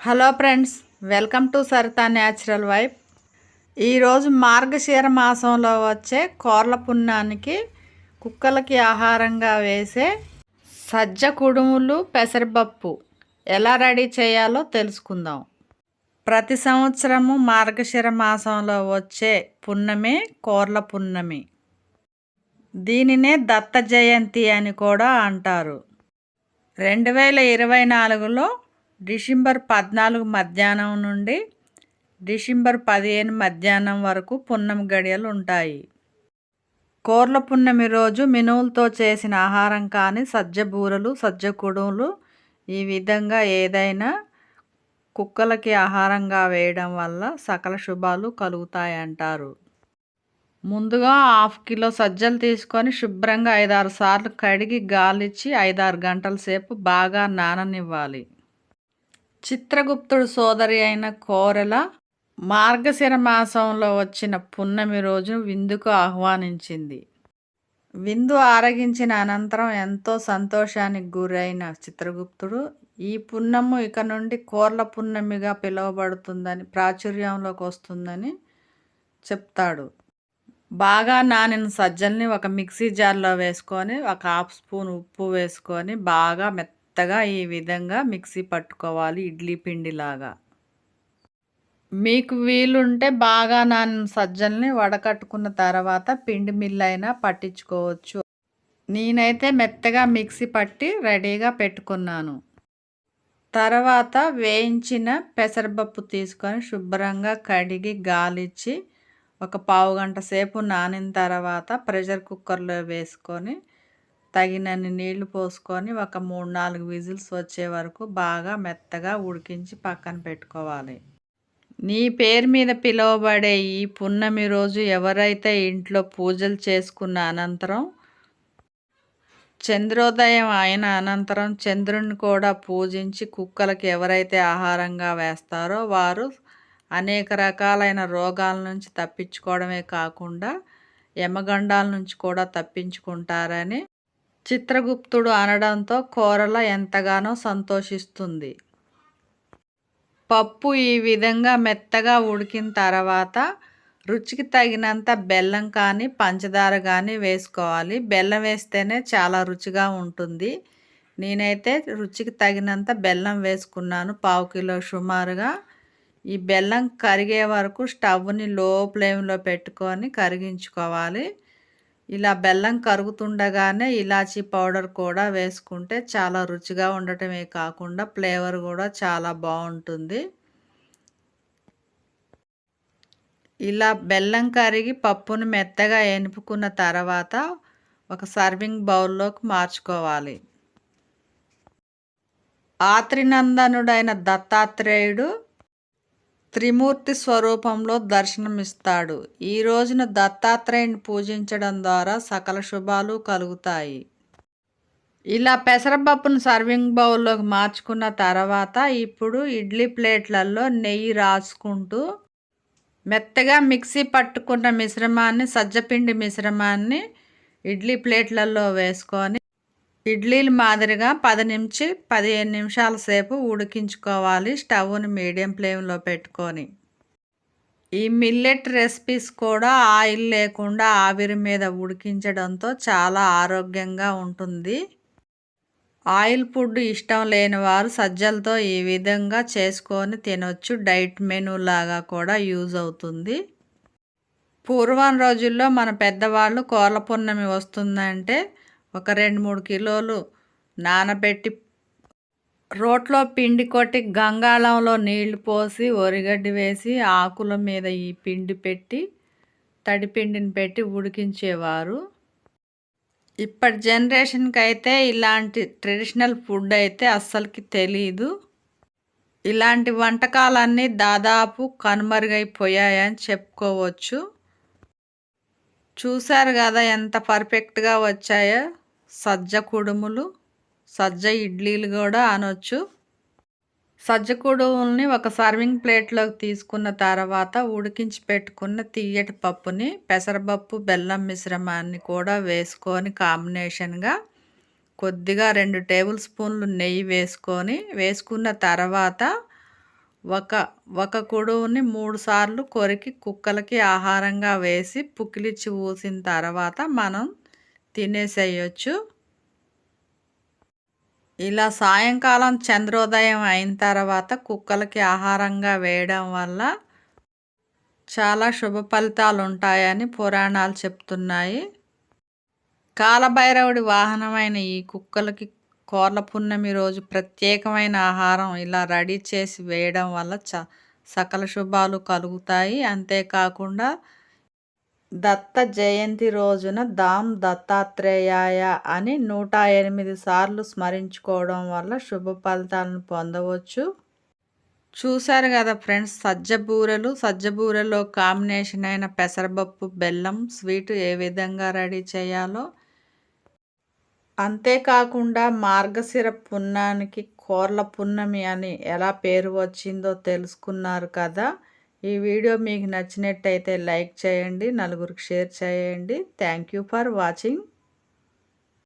Hello friends welcome to Sarita natural wife ఈరోజు మార్గశిర మాసంలో వచ్చే కోర్ల పున్నానికి కుక్కలకి ఆహారంగా వేసే సజ్జ కుడుములు పెసరపప్పు ఎలా రెడీ చేయాలో తెలుసుకుందాం. ప్రతి సంవత్సరము మార్గశిర మాసంలో వచ్చే పున్నమే కోర్ల పున్నమి. దీనినే దత్త జయంతి అని కూడా అంటారు. రెండు వేల ఇరవై నాలుగులో డిసెంబర్ పద్నాలుగు మధ్యాహ్నం నుండి డిసెంబర్ పదిహేను మధ్యాహ్నం వరకు పున్నమి గడియలు ఉంటాయి. కోర్ల పున్నమి రోజు మినువులతో చేసిన ఆహారం కానీ సజ్జ బూరలు సజ్జ కుడుములు ఈ విధంగా ఏదైనా కుక్కలకి ఆహారంగా వేయడం వల్ల సకల శుభాలు కలుగుతాయంటారు. ముందుగా హాఫ్ కిలో సజ్జలు తీసుకొని శుభ్రంగా ఐదారు సార్లు కడిగి గాలిచ్చి ఐదారు గంటల సేపు బాగా నాననివ్వాలి. చిత్రగుప్తుడు సోదరి అయిన కోరెల మార్గశిర మాసంలో వచ్చిన పున్నమి రోజు విందుకు ఆహ్వానించింది. విందు ఆరగించిన అనంతరం ఎంతో సంతోషానికి గురైన చిత్రగుప్తుడు ఈ పున్నము ఇక నుండి కోర్ల పున్నమిగా పిలువబడుతుందని ప్రాచుర్యంలోకి వస్తుందని చెప్తాడు. బాగా నానిన సజ్జల్ని ఒక మిక్సీ జార్లో వేసుకొని ఒక హాఫ్ స్పూన్ ఉప్పు వేసుకొని బాగా మెత్త మెత్తగా ఈ విధంగా మిక్సీ పట్టుకోవాలి ఇడ్లీ పిండిలాగా. మీకు వీలుంటే బాగా నాన్న సజ్జల్ని వడకట్టుకున్న తర్వాత పిండి మిల్ అయినా పట్టించుకోవచ్చు. నేనైతే మెత్తగా మిక్సీ పట్టి రెడీగా పెట్టుకున్నాను. తర్వాత వేయించిన పెసరపప్పు తీసుకొని శుభ్రంగా కడిగి గాలిచ్చి ఒక పావు గంట సేపు నానిన తర్వాత ప్రెషర్ కుక్కర్లో వేసుకొని తగినన్ని నీళ్ళు పోసుకొని ఒక మూడు నాలుగు విజిల్స్ వచ్చే వరకు బాగా మెత్తగా ఉడికించి పక్కన పెట్టుకోవాలి. నీ పేరు మీద పిలువబడే ఈ పున్నమి రోజు ఎవరైతే ఇంట్లో పూజలు చేసుకున్న అనంతరం చంద్రోదయం అయిన అనంతరం చంద్రుని కూడా పూజించి కుక్కలకి ఎవరైతే ఆహారంగా వేస్తారో వారు అనేక రకాలైన రోగాల నుంచి తప్పించుకోవడమే కాకుండా యమగండాల నుంచి కూడా తప్పించుకుంటారని చిత్రగుప్తుడు అనడంతో కోరల ఎంతగానో సంతోషిస్తుంది. పప్పు ఈ విధంగా మెత్తగా ఉడికిన తర్వాత రుచికి తగినంత బెల్లం కానీ పంచదార కానీ వేసుకోవాలి. బెల్లం వేస్తేనే చాలా రుచిగా ఉంటుంది. నేనైతే రుచికి తగినంత బెల్లం వేసుకున్నాను పావు కిలో సుమారుగా. ఈ బెల్లం కరిగే వరకు స్టవ్ని లో ఫ్లేమ్లో పెట్టుకొని కరిగించుకోవాలి. ఇలా బెల్లం కరుగుతుండగానే ఇలాచీ పౌడర్ కూడా వేసుకుంటే చాలా రుచిగా ఉండటమే కాకుండా ఫ్లేవర్ కూడా చాలా బాగుంటుంది. ఇలా బెల్లం కరిగి పప్పును మెత్తగా ఎనుపుకున్న తర్వాత ఒక సర్వింగ్ బౌల్లోకి మార్చుకోవాలి. ఆత్రినందనుడైన దత్తాత్రేయుడు త్రిమూర్తి స్వరూపంలో దర్శనమిస్తాడు. ఈ రోజున దత్తాత్రేయుని పూజించడం ద్వారా సకల శుభాలు కలుగుతాయి. ఇలా పెసరపప్పును సర్వింగ్ బౌల్లోకి మార్చుకున్న తర్వాత ఇప్పుడు ఇడ్లీ ప్లేట్లలో నెయ్యి రాసుకుంటూ మెత్తగా మిక్సీ పట్టుకున్న మిశ్రమాన్ని సజ్జపిండి మిశ్రమాన్ని ఇడ్లీ ప్లేట్లలో వేసుకొని ఇడ్లీలు మాదిరిగా పది నుంచి పదిహేను నిమిషాల సేపు ఉడికించుకోవాలి స్టవ్ని మీడియం ఫ్లేమ్లో పెట్టుకొని. ఈ మిల్లెట్ రెసిపీస్ కూడా ఆయిల్ లేకుండా ఆవిరి మీద ఉడికించడంతో చాలా ఆరోగ్యంగా ఉంటుంది. ఆయిల్ ఫుడ్ ఇష్టం లేని వారు సజ్జలతో ఈ విధంగా చేసుకొని తినొచ్చు. డైట్ మెనూ లాగా కూడా యూజ్ అవుతుంది. పూర్వం రోజుల్లో మన పెద్దవాళ్ళు కోళ్ళ పున్నమి వస్తుందంటే ఒక రెండు మూడు కిలోలు నానబెట్టి రోట్లో పిండి కొట్టి గంగాళంలో నీళ్ళు పోసి ఒరిగడ్డి వేసి ఆకుల మీద ఈ పిండి పెట్టి తడిపిండిని పెట్టి ఉడికించేవారు. ఇప్పటి జనరేషన్కి అయితే ఇలాంటి ట్రెడిషనల్ ఫుడ్ అయితే అస్సలకి తెలీదు. ఇలాంటి వంటకాలన్నీ దాదాపు కనుమరుగైపోయాయని చెప్పుకోవచ్చు. చూశారు కదా ఎంత పర్ఫెక్ట్గా వచ్చాయో? సజ్జ కుడుములు సజ్జ ఇడ్లీలు కూడా అనొచ్చు. సజ్జ కుడుముల్ని ఒక సర్వింగ్ ప్లేట్లోకి తీసుకున్న తర్వాత ఉడికించి పెట్టుకున్న తీయటి పప్పుని పెసరపప్పు బెల్లం మిశ్రమాన్ని కూడా వేసుకొని కాంబినేషన్గా కొద్దిగా రెండు టేబుల్ స్పూన్లు నెయ్యి వేసుకొని వేసుకున్న తర్వాత ఒక ఒక కుడువుని మూడు సార్లు కొరికి కుక్కలకి ఆహారంగా వేసి పుక్కిలిచ్చి ఊసిన తర్వాత మనం తినేసేయచ్చు. ఇలా సాయంకాలం చంద్రోదయం అయిన తర్వాత కుక్కలకి ఆహారంగా వేయడం వల్ల చాలా శుభ ఫలితాలు ఉంటాయని పురాణాలు చెప్తున్నాయి. కాలభైరవుడి వాహనమైన ఈ కుక్కలకి కోర్ల పున్నమి రోజు ప్రత్యేకమైన ఆహారం ఇలా రెడీ చేసి వేయడం వల్ల చ సకల శుభాలు కలుగుతాయి. అంతేకాకుండా దత్త జయంతి రోజున దామ్ దత్తాత్రేయాయ అని నూట ఎనిమిది సార్లు స్మరించుకోవడం వల్ల శుభ ఫలితాలను పొందవచ్చు. చూశారు కదా ఫ్రెండ్స్ సజ్జబూరలు సజ్జబూరలో కాంబినేషన్ అయిన పెసరపప్పు బెల్లం స్వీట్ ఏ విధంగా రెడీ చేయాలో. అంతేకాకుండా మార్గశిర పున్నానికి కోర్ల పున్నమి అని ఎలా పేరు వచ్చిందో తెలుసుకున్నారు కదా. ఈ వీడియో మీకు నచ్చినట్టయితే లైక్ చేయండి నలుగురికి షేర్ చేయండి. Thank you for watching